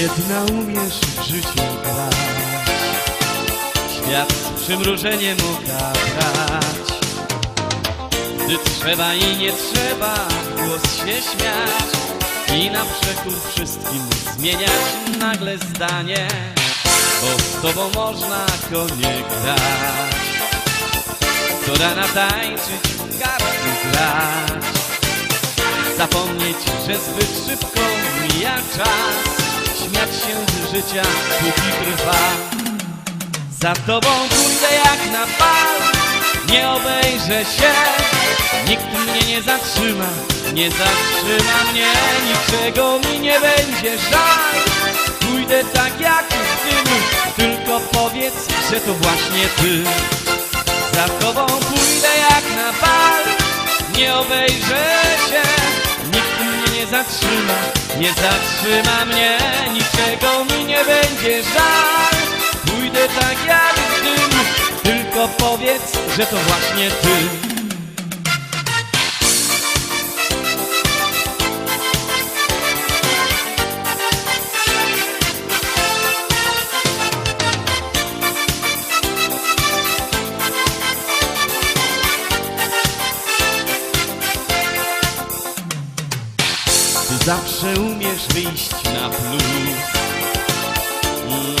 Jedna umiesz w życiu grać. Świat z przymrużeniem oka Gdy trzeba i nie trzeba głos się śmiać I na przekór wszystkim zmieniać nagle zdanie Bo z tobą można konie grać. Co rana tańczyć, w grać. Zapomnieć, że zbyt szybko mija czas życia, póki trwa. Za tobą pójdę jak na bal Nie obejrzę się. Nikt mnie nie zatrzyma Nie zatrzyma mnie Niczego mi nie będzie żal. Pójdę tak jak w tym Tylko powiedz, że to właśnie ty. Za tobą pójdę jak na bal Nie obejrzę zatrzyma Nie zatrzyma mnie Niczego mi nie będzie żal. Pójdę tak jak dym Tylko powiedz, że to właśnie ty zawsze umiesz wyjść na plus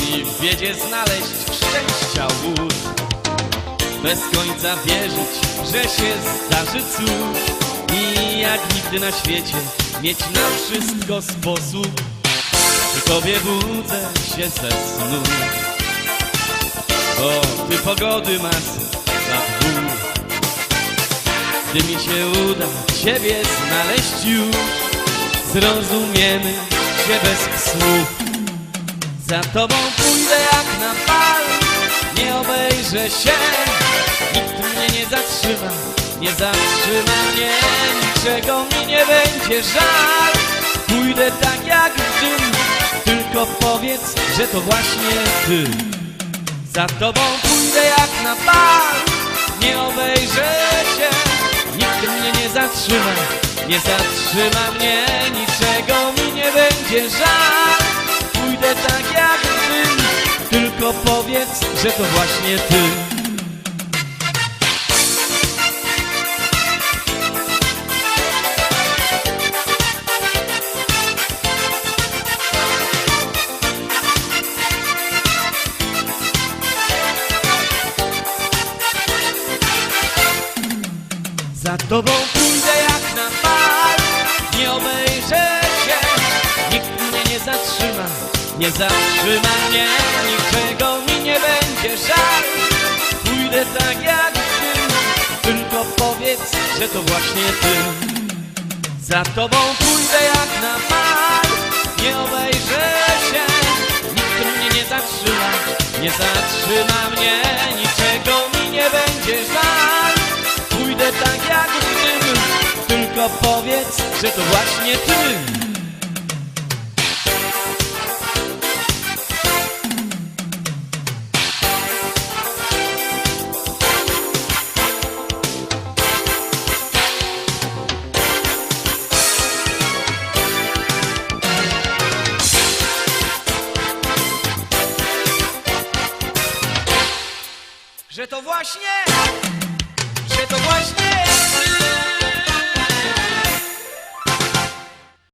I w biedzie znaleźć szczęścia łód Bez końca wierzyć, że się zdarzy cud. I jak nigdy na świecie mieć na wszystko sposób. Przy tobie budzę się ze snu. Bo ty pogody masz za dwóch. Gdy mi się uda Ciebie znaleźć już Zrozumiemy się bez słów Za tobą pójdę jak na bal. Nie obejrzę się. Nikt mnie nie zatrzyma. Nie zatrzyma mnie. Niczego mi nie będzie żal. Pójdę tak jak w dym Tylko powiedz, że to właśnie ty. Za tobą pójdę jak na bal. Nie obejrzę się. Nikt mnie nie zatrzyma Nie zatrzyma mnie Niczego mi nie będzie żal. Pójdę tak jak ty Tylko powiedz, że to właśnie ty. Za tobą pójdę jak zatrzyma. Nie zatrzyma mnie Niczego mi nie będzie żal. Pójdę tak jak ty Tylko powiedz, że to właśnie ty. Za tobą pójdę jak na bal Nie obejrzę się Nikt mnie nie zatrzyma. Nie zatrzyma mnie Niczego mi nie będzie żal. Pójdę tak jak dym Tylko powiedz, że to właśnie ty Że to właśnie, że to właśnie.